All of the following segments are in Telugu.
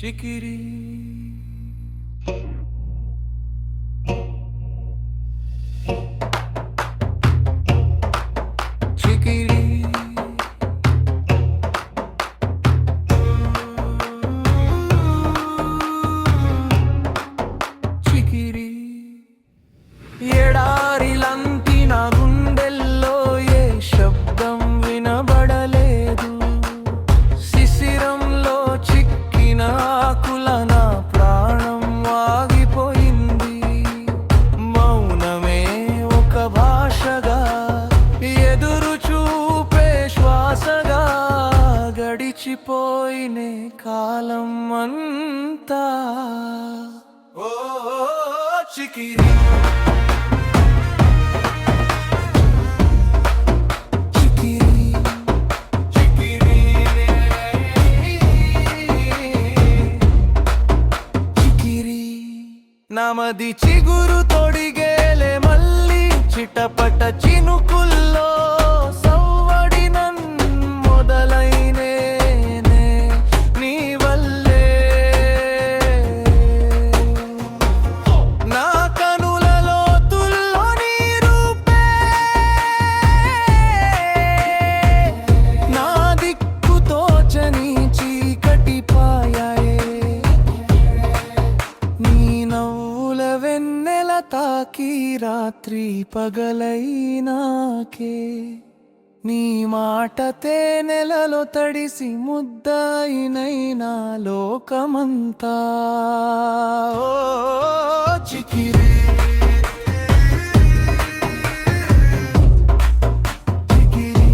చికిరి పోయినే కాలం అంతా. ఓ చికిరి. నమది చిగురు తొడిగేలే మళ్ళీ చిటపట చినుకుల్లో. తాకి రాత్రి పగలైనాకే. నీ మాట తేనెలలో తడిసి ముద్దయినైనా లోకమంతా. ఓ చికిరి చికిరి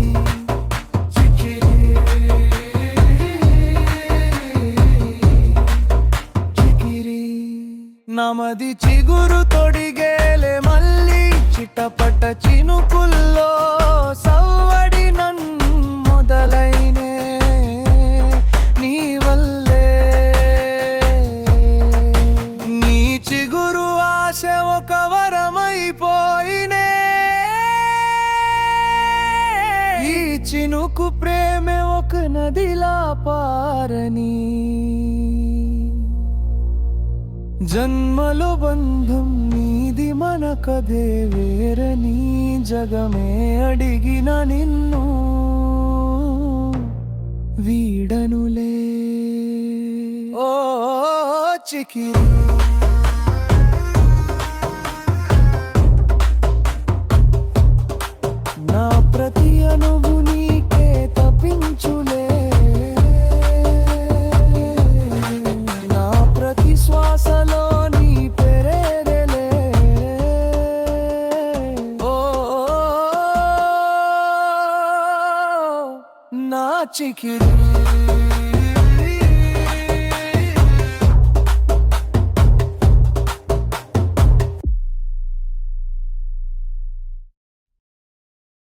చికిరి నమది చిగురు తొడిగేలే మళ్ళీ చిటపట చినుకుల్లో సవ్వడి నన్ మొదలైనే నీ వల్లే. నీ చిగురు ఆశ ఒక వరమైపోయినే. ఈ చినుకు ప్రేమే ఒక నదిలా పారని. జన్మలు బంధం నీది మన కదే వేరని జగమే అడిగిన నిన్ను వీడనులే. ఓ చికిరి. నా చికిరి.